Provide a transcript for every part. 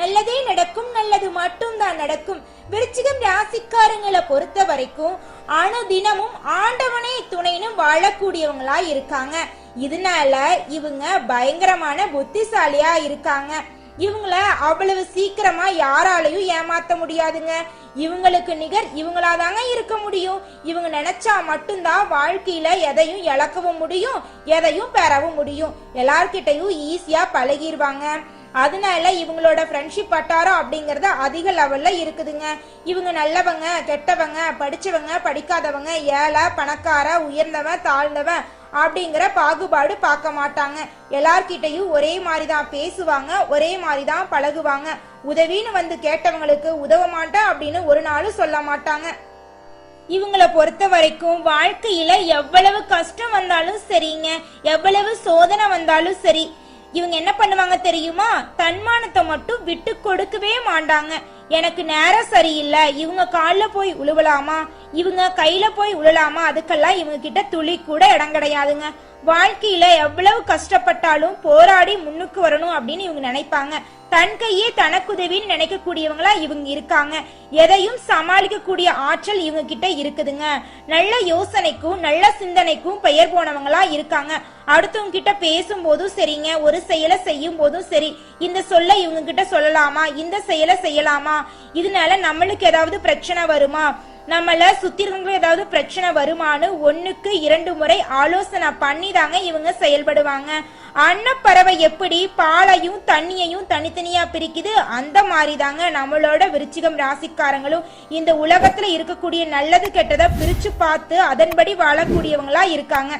நல்லதே நடக்கும் நல்லது மட்டும் தான் நடக்கும். விருச்சிகம் ராசிக்காரங்களை பொறுத்த வரைக்கும் அனுதினமும் ஆண்டவனே துணைன்னு வாழக்கூடியவங்களா இருக்காங்க. இதனால இவங்க பயங்கரமான புத்திசாலியா இருக்காங்க. இவங்கள அவ்வளவு சீக்கிரமா யாராலையும் ஏமாத்த முடியாதுங்க. இவங்களுக்கு நிகர் இவங்களாதாங்க இருக்க முடியும். இவங்க நினைச்சா மட்டும்தான் வாழ்க்கையில எதையும் இழக்கவும் முடியும் எதையும் பெறவும் முடியும். எல்லார்கிட்டையும் ஈஸியா பழகிடுவாங்க அதனால இவங்களோட ஃப்ரெண்ட்ஷிப் வட்டாரம் அப்படிங்கறது அதிக லெவல்ல இருக்குதுங்க. இவங்க நல்லவங்க கெட்டவங்க படிச்சவங்க படிக்காதவங்க ஏழை பணக்கார உயர்ந்தவன் தாழ்ந்தவன் அப்படிங்கிற பாகுபாடு பார்க்க மாட்டாங்க. எல்லார்கிட்டையும் ஒரே மாதிரி தான் பேசுவாங்க ஒரே மாதிரி தான் பழகுவாங்க. உதவின்னு வந்து கேட்டவங்களுக்கு உதவ மாட்டேன் அப்படின்னு ஒரு நாளும் சொல்ல மாட்டாங்க. இவங்கள பொறுத்த வரைக்கும் வாழ்க்கையில எவ்வளவு கஷ்டம் வந்தாலும் சரிங்க எவ்வளவு சோதனை வந்தாலும் சரி இவங்க என்ன பண்ணுவாங்க தெரியுமா? தன்மானத்தை மட்டும் விட்டு கொடுக்கவே மாட்டாங்க. எனக்கு நேரம் சரியில்லை. இவங்க காலில் போய் உழுவலாமா? இவங்க கையில போய் உழலாமா? அதுக்கெல்லாம் இவங்க கிட்ட துளி கூட இடம் கிடையாதுங்க. வாழ்க்கையில எவ்வளவு கஷ்டப்பட்டாலும் போராடி முன்னுக்கு வரணும் அப்படின்னு இவங்க நினைப்பாங்க. தன் கையே தனக்குதவின்னு நினைக்கக்கூடியவங்களா இவங்க இருக்காங்க. எதையும் சமாளிக்கக்கூடிய ஆற்றல் இவங்க கிட்ட இருக்குதுங்க. நல்ல யோசனைக்கும் நல்ல சிந்தனைக்கும் பெயர் போனவங்களா இருக்காங்க. அடுத்தவங்க கிட்ட பேசும்போதும் சரிங்க. ஒரு செயலை செய்யும் போதும் சரி. இந்த சொல்ல இவங்க கிட்ட சொல்லலாமா? இந்த செயலை செய்யலாமா? இதனால நம்மளுக்கு ஏதாவது பிரச்சனை வருமா? நம்மள சுத்தி இருக்கிற ஏதாவது பிரச்சனை வருமானு ஒண்ணுக்கு இரண்டு முறை ஆலோசனை பண்ணி தாங்க இவங்க செயல்படுவாங்க. அன்னப்பறவை எப்படி பாலையும் தண்ணியையும் தனித்தனியா பிரிக்குது அந்த மாதிரி தாங்க நம்மளோட விருச்சிகம் ராசிக்காரங்களும் இந்த உலகத்துல இருக்கக்கூடிய நல்லது கெட்டதை பிரிச்சு பார்த்து அதன்படி வாழக்கூடியவங்களா இருக்காங்க.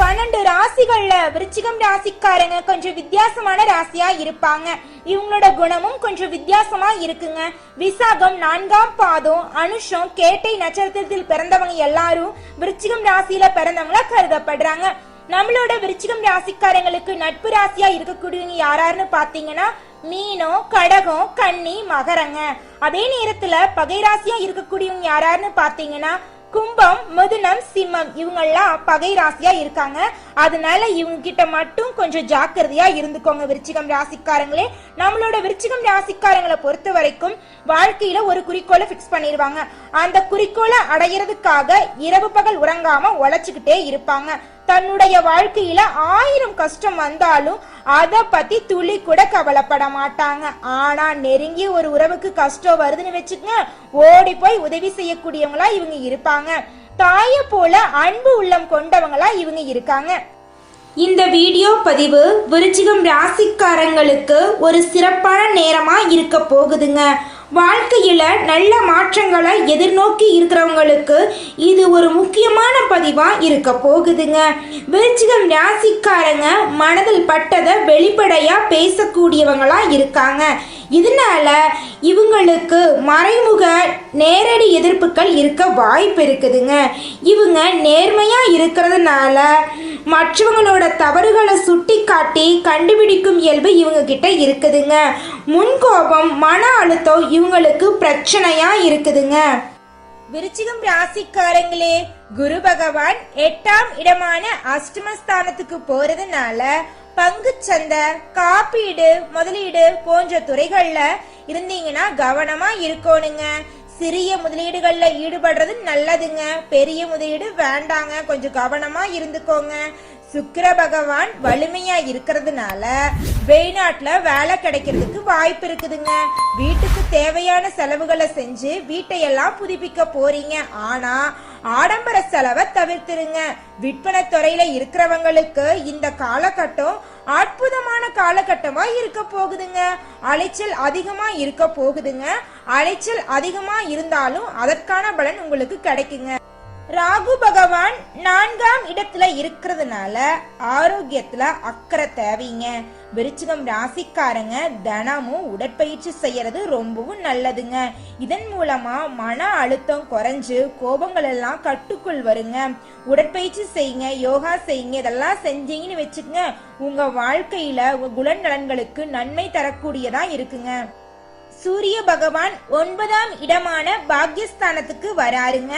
பன்னெண்டு ராசிகள்ல விருச்சிகம் ராசிக்காரங்க கொஞ்சம் வித்தியாசமான ராசியா இருப்பாங்க. இவங்களோட குணமும் கொஞ்சம் வித்தியாசமா இருக்குங்க. விசாகம் நான்காம் பாதம் அனுஷம் கேட்டை நட்சத்திரத்தில் பிறந்தவங்க எல்லாரும் விருச்சிகம் ராசியில பிறந்தவங்களா கருதப்படுறாங்க. நம்மளோட விருச்சிகம் ராசிக்காரங்களுக்கு நட்பு ராசியா இருக்கக்கூடியவங்க யாராருன்னு பாத்தீங்கன்னா மீனம் கடகம் கன்னி மகரங்க. அதே நேரத்துல பகை ராசியா இருக்கக்கூடியவங்க யாராருன்னு பாத்தீங்கன்னா கும்பம் மிதுனம் சிம்மம் இவங்கெல்லாம் பகை ராசியா இருக்காங்க. அதனால இவங்க கிட்ட மட்டும் கொஞ்சம் ஜாக்கிரதையா இருந்துக்கோங்க விருச்சிகம் ராசிக்காரங்களே. நம்மளோட விருச்சிகம் ராசிக்காரங்களை பொறுத்த வரைக்கும் வாழ்க்கையில ஒரு குறிக்கோளை ஃபிக்ஸ் பண்ணிடுவாங்க. அந்த குறிக்கோளை அடையிறதுக்காக இரவு பகல் உறங்காம உழைச்சுக்கிட்டே இருப்பாங்க. தன்னுடைய வாழ்க்கையில ஆயிரம் கஷ்டம் வந்தாலும் அதை பத்தி துளி கூட கவலைப்பட மாட்டாங்க. ஆனா நெருங்கி ஒரு உறவுக்கு கஷ்டம் வருதுன்னு வச்சுக்கங்க ஓடி போய் உதவி செய்யக்கூடியவங்களா இவங்க இருப்பாங்க. தாய போல அன்பு உள்ளம் கொண்டவங்களா இவங்க இருக்காங்க. இந்த வீடியோ பதிவு விருச்சிகம் ராசிக்காரங்களுக்கு ஒரு சிறப்பான நேரமா இருக்க போகுதுங்க. வாழ்க்கையில் நல்ல மாற்றங்களை எதிர்நோக்கி இருக்கிறவங்களுக்கு இது ஒரு முக்கியமான பதிவாக இருக்க போகுதுங்க. விருச்சிகம் ராசிக்காரங்க மனதில் பட்டதை வெளிப்படையாக பேசக்கூடியவங்களாக இருக்காங்க. இதனால இவங்களுக்கு மறைமுக நேரடி எதிர்ப்புகள் இருக்க வாய்ப்பு இருக்குதுங்க. இவங்க நேர்மையாக இருக்கிறதுனால மற்றவங்களோட தவறுகளை சுட்டி காட்டி கண்டுபிடிக்கும் இயல்பு இவங்க கிட்ட இருக்குதுங்க முன்கோபம் மன அழுத்தம் இவங்களுக்கு பிரச்சனையா இருக்குதுங்க. விருச்சிகம் ராசிக்காரங்களே குரு பகவான் எட்டாம் இடமான அஷ்டமஸ்தானத்துக்கு போறதுனால பங்கு சந்தை காப்பீடு முதலீடு போன்ற துறைகள்ல இருந்தீங்கன்னா கவனமா இருக்கணுங்க. சிறிய முதலீடுகள்ல ஈடுபடுறது நல்லதுங்க. பெரிய முதலீடு வேண்டாங்க. கொஞ்சம் கவனமா இருந்துக்கோங்க. சுக்கிர பகவான் வலிமையா இருக்கிறதுனால வெளிநாட்டுல வேலை கிடைக்கிறதுக்கு வாய்ப்பு இருக்குதுங்க. வீட்டுக்கு தேவையான செலவுகளை செஞ்சு வீட்டையெல்லாம் புதுப்பிக்க போறீங்க. ஆனா ஆடம்பர செலவை தவிர்த்துருங்க. விற்பனை துறையில இருக்கிறவங்களுக்கு இந்த காலகட்டம் அற்புதமான காலகட்டமா இருக்க போகுதுங்க. அலைச்சல் அதிகமா இருக்க போகுதுங்க. அலைச்சல் அதிகமா இருந்தாலும் அதற்கான பலன் உங்களுக்கு கிடைக்குங்க. ராகு பகவான் நான்காம் இடத்துல இருக்கிறதுனால ஆரோக்கியத்துல அக்கறை தேவைங்க. விருச்சிகம் ராசிக்காரங்க தினமும் உடற்பயிற்சி செய்யறது ரொம்பவும் நல்லதுங்க. இதன் மூலமா மன அழுத்தம் குறைஞ்சு கோபங்கள் எல்லாம் கட்டுக்குள் வருங்க. உடற்பயிற்சி செய்யுங்க யோகா செய்யுங்க இதெல்லாம் செஞ்சீங்கன்னு வச்சுக்கங்க உங்க வாழ்க்கையில உங்க குணநலன்களுக்கு நன்மை தரக்கூடியதா இருக்குங்க. சூரிய பகவான் ஒன்பதாம் இடமான பாக்யஸ்தானத்துக்கு வராருங்க.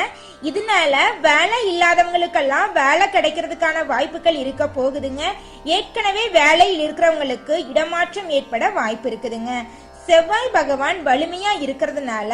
இதனால வேலை இல்லாதவங்களுக்கெல்லாம் வேலை கிடைக்கிறதுக்கான வாய்ப்புகள் இருக்க போகுதுங்க. ஏற்கனவே வேலையில் இருக்கிறவங்களுக்கு இடமாற்றம் ஏற்பட வாய்ப்பு இருக்குதுங்க. செவ்வாய் பகவான் வலிமையா இருக்கிறதுனால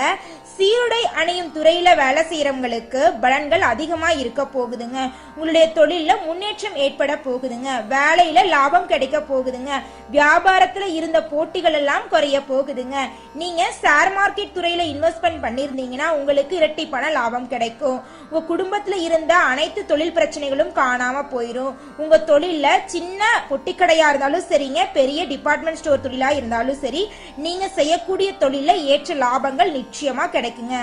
சீருடை அணியும் துறையில வேலை செய்யறவங்களுக்கு பலன்கள் அதிகமா இருக்க போகுதுங்க. உங்களுடைய தொழில்ல முன்னேற்றம் ஏற்பட போகுதுங்க. வேலையில லாபம் கிடைக்க போகுதுங்க. வியாபாரத்துல இருந்த போட்டிகள் எல்லாம் குறைய போகுதுங்க. நீங்க ஷேர் மார்க்கெட் துறையில இன்வெஸ்ட்மெண்ட் பண்ணிருந்தீங்கன்னா உங்களுக்கு இரட்டிப்பான லாபம் கிடைக்கும். உங்க குடும்பத்துல இருந்த அனைத்து தொழில் பிரச்சனைகளும் காணாம போயிரும். உங்க தொழில்ல சின்ன பொட்டிக்கடையா இருந்தாலும் சரிங்க பெரிய டிபார்ட்மெண்ட் ஸ்டோர் தொழிலா இருந்தாலும் சரி நீங்க செய்யக்கூடிய தொழில ஏற்ற லாபங்கள் நிச்சயமா கிடைக்குங்க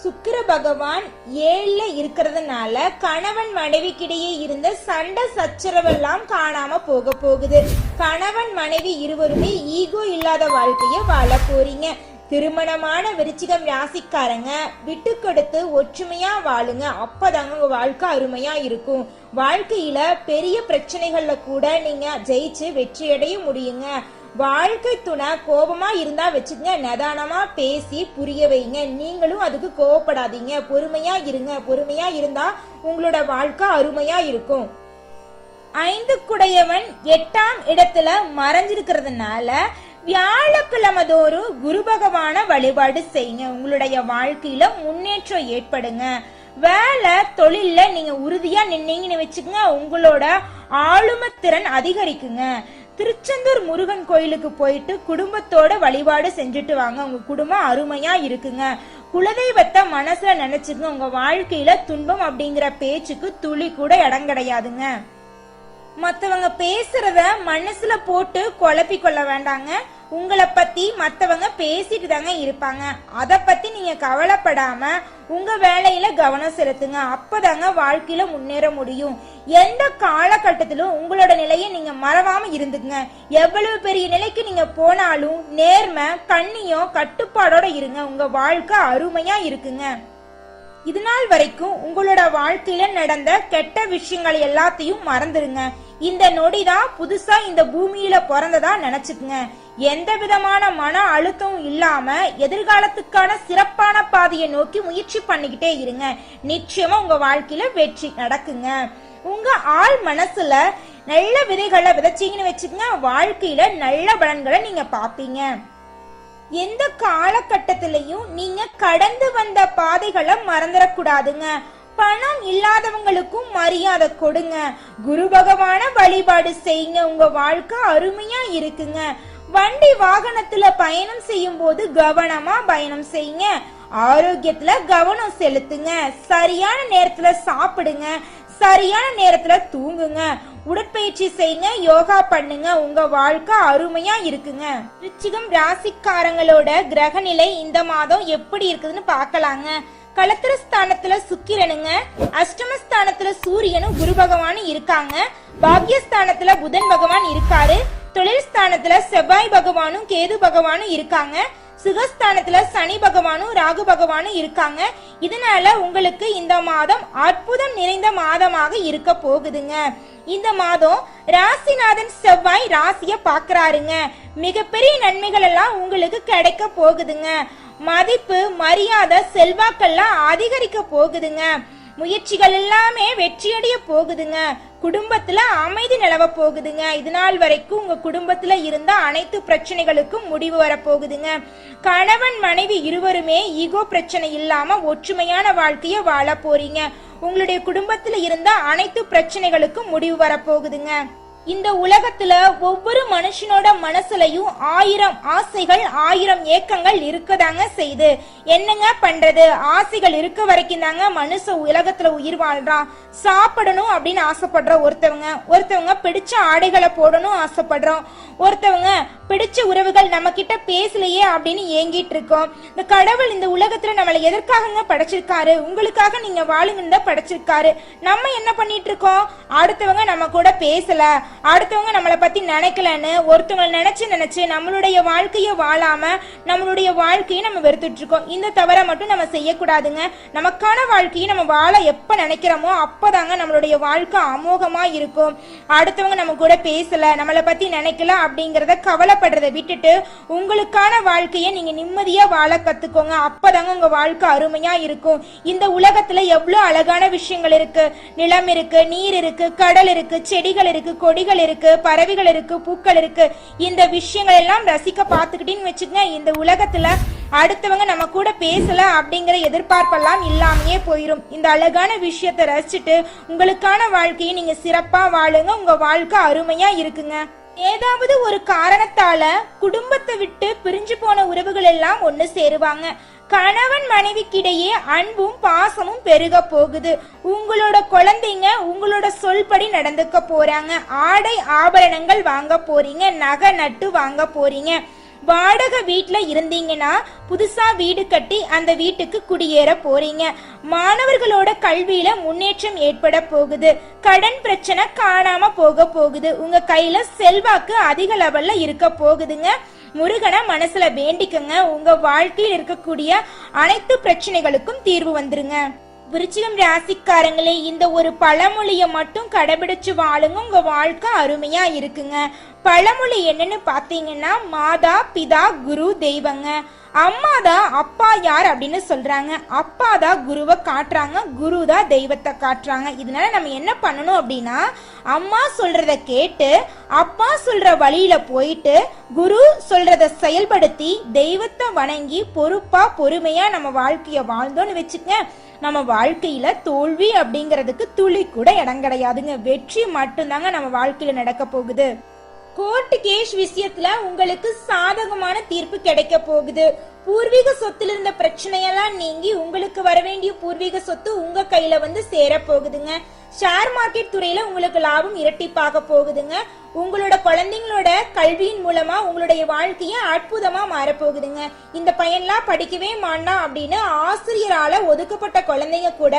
சுக்கிர பகவான் ஏழுல இருக்கிறதுனால கணவன் மனைவிக்கிடையே இருந்த சண்டை சச்சரவெல்லாம் காணாம போக போகுது. கணவன் மனைவி இருவருமே ஈகோ இல்லாத வாழ்க்கைய வாழ போறீங்க. திருமணமான விருச்சிகம் ராசிக்காரங்க விட்டு கொடுத்து ஒற்றுமையா வாழுங்க. அப்பதாங்க உங்க வாழ்க்கை அருமையா இருக்கும். வாழ்க்கையில பெரிய பிரச்சனைகள்ல கூட நீங்க ஜெயிச்சு வெற்றியடைய முடியுங்க. வாழ்க்கை துணை கோபமா இருந்தா வச்சுக்கங்க நிதானமா பேசி புரிய வைங்க. நீங்களும் அதுக்கு கோவப்படாதீங்க. பொறுமையா இருங்க. பொறுமையா இருந்தா உங்களோட வாழ்க்கை அருமையா இருக்கும். ஐந்து குடையவன் எட்டாம் இடத்துல மறைஞ்சிருக்கிறதுனால வியாழக்கிழமை தோறும் குரு பகவான வழிபாடு செய்யுங்க. உங்களுடைய வாழ்க்கையில முன்னேற்றம் ஏற்படுங்க. வேலை தொழிலில் நீங்க உறுதியா நின்னீங்கன்னு வச்சுக்கோங்க உங்களோட ஆளுமை திறன் அதிகரிக்குங்க. திருச்செந்தூர் முருகன் கோயிலுக்கு போயிட்டு குடும்பத்தோட வழிபாடு செஞ்சுட்டு வாங்க. உங்க குடும்பம் அருமையா இருக்குங்க. குலதெய்வத்தை மனசுல நினைச்சுங்க உங்க வாழ்க்கையில துன்பம் அப்படிங்கிற பேச்சுக்கு துளி கூட இடம் கிடையாதுங்க. மத்தவங்க பேசுறத மனசுல போட்டு குழப்பி கொள்ள வேண்டாங்க. உங்களை பத்தி மத்தவங்க பேசிட்டு தாங்க இருப்பாங்க. அத பத்தி நீங்க கவலைப்படாம உங்க வேலையில கவனம் செலுத்துங்க. அப்பதாங்க வாழ்க்கையில முன்னேற முடியும். எந்த காலகட்டத்திலும் உங்களோட நிலையை நீங்க மறவாம இருந்துங்க எவ்வளவு பெரிய நிலைக்கு நீங்க போனாலும் நேர்மை கண்ணியம் கட்டுப்பாடோட இருங்க. உங்க வாழ்க்கை அருமையா இருக்குங்க. இது நாள் வரைக்கும் உங்களோட வாழ்க்கையில நடந்த கெட்ட விஷயங்கள் எல்லாத்தையும் மறந்துடுங்க இந்த நொடி தான் புதுசா இந்த பூமியில பிறந்ததா நினைச்சுக்குங்க. எந்த விதமான மன அழுத்தம் இல்லாம எதிர்காலத்துக்கான சிறப்பான பாதையை நோக்கி முயற்சி பண்ணிக்கிட்டே இருங்க. நிச்சயமா உங்க வாழ்க்கையில வெற்றி நடக்குங்க. உங்க ஆள் மனசுல நல்ல விதைகளை விதைச்சிங்கன்னு வச்சுக்கோங்க. வாழ்க்கையில நல்ல பலன்களை நீங்க பாப்பீங்க எந்த காலகட்டத்திலையும் நீங்க கடந்து வந்த பாதைகளை மறந்துடக்கூடாதுங்க. பணம் இல்லாதவங்களுக்கும் மரியாதை கொடுங்க. குரு பகவான வழிபாடு செய்யுங்க. உங்க வாழ்க்கை அருமையா இருக்குங்க. வண்டி வாகனத்துல பயணம் செய்யும் போது கவனமா பயணம் செய்யுங்க. ஆரோக்கியத்துல கவனம் செலுத்துங்க. சரியான நேரத்துல சாப்பிடுங்க. சரியான நேரத்துல தூங்குங்க. உடற்பயிற்சி செய்யுங்க. யோகா பண்ணுங்க. உங்க வாழ்க்கை அருமையா இருக்குங்க. ரிச்சிகம் ராசிக்காரங்களோட கிரகநிலை இந்த மாதம் எப்படி இருக்குதுன்னு பார்க்கலாங்க. கலத்திரஸ்தானத்துல சுக்கிரனுங்க அஷ்டமஸ்தானத்துல சூரியனும் குரு பகவானும் இருக்காங்க. பாக்யஸ்தானத்துல புதன் பகவான் இருக்காரு. தொழில் ஸ்தானத்துல செவ்வாய் பகவானும் கேது பகவானும் இருக்காங்க. சுகஸ்தானத்துல சனி பகவானும் ராகு பகவானும் இருக்காங்க. இதனால உங்களுக்கு இந்த மாதம் அற்புதம் நிறைந்த மாதமாக இருக்க போகுதுங்க. இந்த மாதம் ராசிநாதன் செவ்வாய் ராசிய பாக்குறாருங்க மிகப்பெரிய நன்மைகள் எல்லாம் உங்களுக்கு கிடைக்க போகுதுங்க. மதிப்பு மரியாதை செல்வாக்கெல்லாம் அதிகரிக்க போகுதுங்க. முயற்சிகள் எல்லாமே வெற்றியடைய போகுதுங்க. குடும்பத்துல அமைதி நிலவ போகுதுங்க. இது நாள் வரைக்கும் உங்க குடும்பத்துல இருந்த அனைத்து பிரச்சனைகளுக்கும் முடிவு வர போகுதுங்க. கணவன் மனைவி இருவருமே ஈகோ பிரச்சனை இல்லாம ஒற்றுமையான வாழ்க்கைய வாழ போறீங்க. உங்களுடைய குடும்பத்துல இருந்த அனைத்து பிரச்சனைகளுக்கும் முடிவு வர போகுதுங்க. இந்த உலகத்துல ஒவ்வொரு மனுஷனோட மனசுலயும் ஆயிரம் ஆசைகள் ஆயிரம் ஏக்கங்கள் இருக்கதாங்க செய்யுது. என்னங்க பண்றது? ஆசைகள் இருக்க வரைக்கும் தாங்க மனுஷ உலகத்துல உயிர் வாழ்றான் சாப்பிடணும் அப்படின்னு ஆசைப்படுற ஒருத்தவங்க ஒருத்தவங்க பிடிச்ச ஆடைகளை போடணும் ஆசைப்படுறோம். ஒருத்தவங்க பிடிச்ச உறவுகள் நம்ம கிட்ட பேசலையே அப்படின்னு ஏங்கிட்டு இருக்கோம் இந்த கடவுள் இந்த உலகத்துல நம்மளை எதற்காகங்க படைச்சிருக்காரு? உங்களுக்காக நீங்க வாழுங்கன்னு தான் படைச்சிருக்காரு. நம்ம என்ன பண்ணிட்டு இருக்கோம் அடுத்தவங்க நம்ம கூட பேசல. அடுத்தவங்க நம்மளை பத்தி நினைக்கலன்னு ஒருத்தவங்களை நினைச்சு நினைச்சு நம்மளுடைய வாழ்க்கைய வாழாம நம்மளுடைய வாழ்க்கையை நம்ம வெறுத்துட்டு இருக்கோம். இந்த தவறை மட்டும் நம்ம செய்யக்கூடாதுங்க. நமக்கான வாழ்க்கையை நம்ம வாழ எப்ப நினைக்கிறோமோ அப்பதாங்க நம்மளுடைய வாழ்க்கை அமோகமா இருக்கும். அடுத்தவங்க நம்ம கூட பேசல நம்மளை பத்தி நினைக்கல அப்படிங்கறத கவலைப்படுறதை விட்டுட்டு உங்களுக்கான வாழ்க்கையை நீங்க நிம்மதியா வாழ கத்துக்கோங்க. அப்பதாங்க உங்க வாழ்க்கை அருமையா இருக்கும். இந்த உலகத்துல எவ்வளவு அழகான விஷயங்கள் இருக்கு. நிலம் இருக்கு நீர் இருக்கு கடல் இருக்கு செடிகள் இருக்கு செடிகள் இருக்கு பறவைகள் இருக்கு பூக்கள் இருக்கு. இந்த விஷயங்கள் எல்லாம் ரசிக்க பார்த்துக்கிட்டேன்னு வச்சுக்கங்க இந்த உலகத்துல அடுத்தவங்க நம்ம கூட பேசல அப்படிங்கிற எதிர்பார்ப்பெல்லாம் இல்லாமையே போயிரும். இந்த அழகான விஷயத்தை ரசிச்சுட்டு உங்களுக்கான வாழ்க்கையை நீங்க சிறப்பா வாழுங்க உங்க வாழ்க்கை அருமையா இருக்குங்க. ஏதாவது ஒரு காரணத்தால குடும்பத்தை விட்டு பிரிஞ்சு போன உறவுகள் எல்லாம் ஒன்று சேருவாங்க. கணவன் மனைவிக்கிடையே அன்பும் பாசமும் பெருக போகுது. உங்களோட குழந்தைங்க உங்களோட சொல்படி நடந்துக்க போறாங்க. ஆடை ஆபரணங்கள் வாங்க போறீங்க. நகை நட்டு வாங்க போறீங்க. வாடகை வீட்டில் இருந்தீங்கன்னா புதுசா வீடு கட்டி அந்த வீட்டுக்கு குடியேற போறீங்க. மாணவர்களோட கல்வியில முன்னேற்றம் ஏற்பட போகுது. கடன் பிரச்சனை காணாம போக போகுது. உங்க கையில செல்வாக்கு அதிக லெவல்ல இருக்க போகுதுங்க. முருகனை மனசுல வேண்டிக்கங்க. உங்க வாழ்க்கையில் இருக்கக்கூடிய அனைத்து பிரச்சனைகளுக்கும் தீர்வு வந்துருங்க. விருச்சிகம் ராசிக்காரங்களே இந்த ஒரு பழமொழிய மட்டும் கடைபிடிச்சு வாழுங்க. உங்க வாழ்க்கை அருமையா இருக்குங்க. பழமொழி என்னன்னு பார்த்தீங்கன்னா மாதா பிதா குரு தெய்வங்க. அம்மா தான் அப்பா யார் அப்படின்னு சொல்றாங்க. அப்பா தான் குருவை காட்டுறாங்க குரு தான் தெய்வத்தை காட்டுறாங்க. இதனால நம்ம என்ன பண்ணணும் அப்படின்னா அம்மா சொல்றத கேட்டு அப்பா சொல்ற வழியில போயிட்டு குரு சொல்றத செயல்படுத்தி தெய்வத்தை வணங்கி பொறுப்பா பொறுமையா நம்ம வாழ்க்கைய வாழ்ந்தோம்னு வச்சுக்க நம்ம வாழ்க்கையில தோல்வி அப்படிங்கிறதுக்கு துளி கூட இடம் கிடையாதுங்க. வெற்றி மட்டும்தாங்க நம்ம வாழ்க்கையில நடக்க போகுது. கோர்ட் கேஸ் விஷயத்துல உங்களுக்கு சாதகமான தீர்ப்பு கிடைக்க போகுது. பூர்வீக சொத்துல இருந்த பிரச்சனையெல்லாம் நீங்கி உங்களுக்கு வர வேண்டிய பூர்வீக சொத்து உங்க கையில வந்து சேர போகுதுங்க ஷேர் மார்க்கெட் துறையில உங்களுக்கு லாபம் இரட்டிப்பாக போகுதுங்க. உங்களோட குழந்தைங்களோட கல்வியின் மூலமா உங்களுடைய வாழ்க்கைய அற்புதமா மாறப்போகுதுங்க. இந்த பையன்லாம் படிக்கவே மாட்டான் அப்படின்னு ஆசிரியரால ஒதுக்கப்பட்ட குழந்தைங்க கூட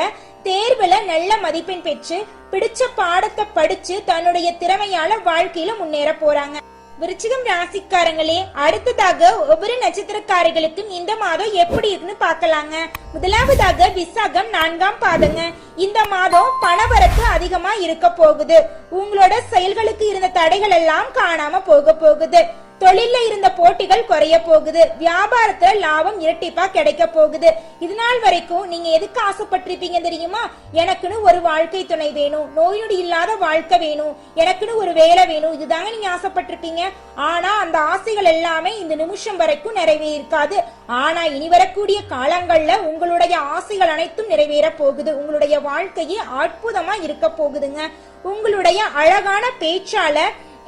தேர்வுல நல்ல மதிப்பெண் பெற்று பிடிச்ச பாடத்தை படிச்சு தன்னுடைய திறமையால வாழ்க்கையில முன்னேற போறாங்க. விருச்சிகம் ராசிக்காரங்களே அடுத்ததாக ஒவ்வொரு நட்சத்திரக்காரர்களுக்கும் இந்த மாதம் எப்படி இருக்குன்னு பார்க்கலாங்க. முதலாவதாக விசாகம் நான்காம் பாதங்க. இந்த மாதம் பணவரத்து அதிகமா இருக்க போகுது. உங்களோட செயல்களுக்கு இருந்த தடைகள் எல்லாம் காணாம போக போகுது. தொழில இருந்த போட்டிகள் குறைய போகுது. வியாபாரத்துல லாபம் இரட்டிப்பா கிடைக்க போகுது. இது நாள் வரைக்கும் நீங்க எதுக்கு ஆசைப்பட்டிருப்பீங்க தெரியுமா? எனக்குன்னு ஒரு வாழ்க்கை துணை வேணும். நோய் நொடி இல்லாத வாழ்க்கை வேணும். எனக்குன்னு ஒரு வேலை வேணும். இதுதாங்க நீங்க ஆசைப்பட்டிருப்பீங்க? ஆனா அந்த ஆசைகள் எல்லாமே இந்த நிமிஷம் வரைக்கும் நிறைவேறிருக்காது ஆனா இனி வரக்கூடிய காலங்கள்ல உங்களுடைய ஆசைகள் அனைத்தும் நிறைவேற போகுது. உங்களுடைய வாழ்க்கையே அற்புதமா இருக்க போகுதுங்க. உங்களுடைய அழகான பேச்சால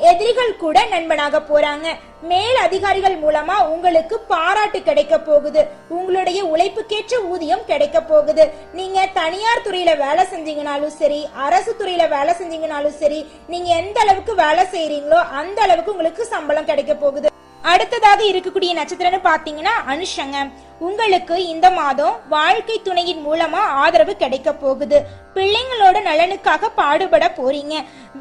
எதிரிகள் கூட நண்பனாக போறாங்க. மேல் அதிகாரிகள் மூலமா உங்களுக்கு பாராட்டு கிடைக்க போகுது. உங்களுடைய உழைப்புக்கேற்ற ஊதியம் கிடைக்க போகுது. நீங்க தனியார் துறையில வேலை செஞ்சீங்கனாலும் சரி அரசு துறையில வேலை செஞ்சீங்கனாலும் சரி நீங்க எந்த அளவுக்கு வேலை செய்யறீங்களோ அந்த அளவுக்கு உங்களுக்கு சம்பளம் கிடைக்க போகுது. அடுத்ததாக இருக்கக்கூடிய நட்சத்திரம்னு பாத்தீங்கன்னா அனுஷங்க. உங்களுக்கு இந்த மாதம் வாழ்க்கை துணையின் மூலமா ஆதரவு கிடைக்க போகுது. பிள்ளைங்களோட நலனுக்காக பாடுபட போறீங்க.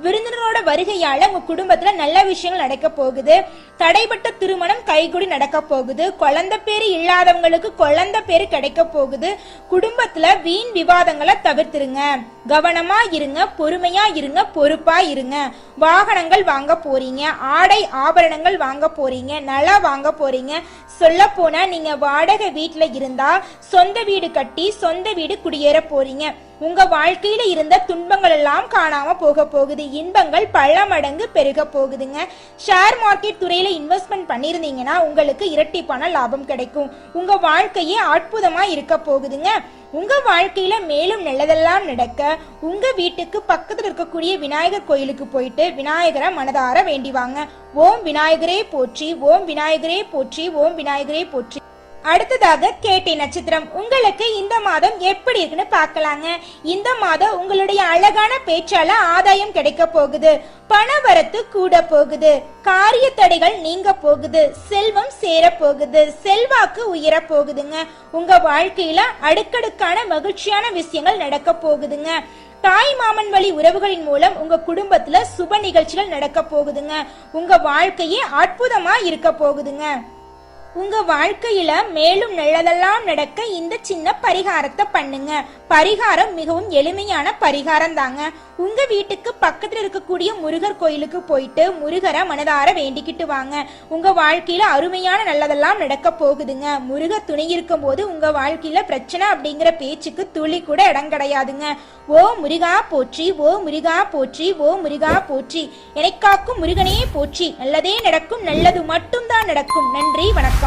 விருந்தினரோட வருகையால உங்க குடும்பத்துல நல்ல விஷயங்கள் நடக்க போகுது. தடைப்பட்ட திருமணம் கைகூடி நடக்க போகுது. குழந்தை பேரு இல்லாதவங்களுக்கு குழந்தை பேரு கிடைக்க போகுது. குடும்பத்துல வீண் விவாதங்களை தவிர்த்துருங்க. கவனமா இருங்க பொறுமையா இருங்க பொறுப்பா இருங்க. வாகனங்கள் வாங்க போறீங்க ஆடை ஆபரணங்கள் வாங்க போறீங்க நல வாங்க போறீங்க. சொல்ல போனா நீங்க வாடகை வீட்டில் இருந்தா சொந்த வீடு கட்டி சொந்த வீடு குடியேற போறீங்க. உங்க வாழ்க்கையில இருந்த துன்பங்கள் எல்லாம் காணாம போக போகுது. இன்பங்கள் பல மடங்கு பெருக போகுதுங்க. ஷேர் மார்க்கெட் துறையில இன்வெஸ்ட்மெண்ட் பண்ணிருந்தீங்கன்னா உங்களுக்கு இரட்டிப்பான லாபம் கிடைக்கும். உங்க வாழ்க்கையே அற்புதமா இருக்க போகுதுங்க. உங்க வாழ்க்கையில மேலும் நல்லதெல்லாம் நடக்க உங்க வீட்டுக்கு பக்கத்துல இருக்கக்கூடிய விநாயகர் கோயிலுக்கு போயிட்டு விநாயகரை மனதார வேண்டிவாங்க ஓம் விநாயகரே போற்றி ஓம் விநாயகரே போற்றி ஓம் விநாயகரே போற்றி. அடுத்ததாக கேட்டி நட்சத்திரம். உங்களுக்கு இந்த மாதம் எப்படி இருக்குன்னு பார்க்கலாங்க. இந்த மாதம் உங்களுடைய அழகான பேச்சால ஆதாயம் கிடைக்க போகுது. பணவரத்து கூட போகுது. காரிய தடைகள் நீங்க போகுது. செல்வம் சேர போகுது. செல்வாக்கு உயர போகுதுங்க. உங்க வாழ்க்கையில அடுக்கடுக்கான மகிழ்ச்சியான விஷயங்கள் நடக்க போகுதுங்க. தாய் மாமன் வழி உறவுகளின் மூலம் உங்க குடும்பத்துல சுப நிகழ்ச்சிகள் நடக்க போகுதுங்க. உங்க வாழ்க்கையே அற்புதமா இருக்க போகுதுங்க. உங்க வாழ்க்கையில மேலும் நல்லதெல்லாம் நடக்க இந்த சின்ன பரிகாரத்தை பண்ணுங்க. பரிகாரம் மிகவும் எளிமையான பரிகாரம் தாங்க உங்க வீட்டுக்கு பக்கத்துல இருக்கக்கூடிய முருகர் கோயிலுக்கு போயிட்டு முருகரை மனதார வேண்டிக்கிட்டு வாங்க. உங்க வாழ்க்கையில அருமையான நல்லதெல்லாம் நடக்க போகுதுங்க. முருகர் துணை இருக்கும் போது உங்க வாழ்க்கையில பிரச்சனை அப்படிங்கிற பேச்சுக்கு துளி கூட இடம் கிடையாதுங்க. ஓ முருகா போற்றி ஓ முருகா போற்றி ஓ முருகா போற்றி. எனக்காக்கும் முருகனே போற்றி. நல்லதே நடக்கும் நல்லது மட்டும்தான் நடக்கும். நன்றி வணக்கம்.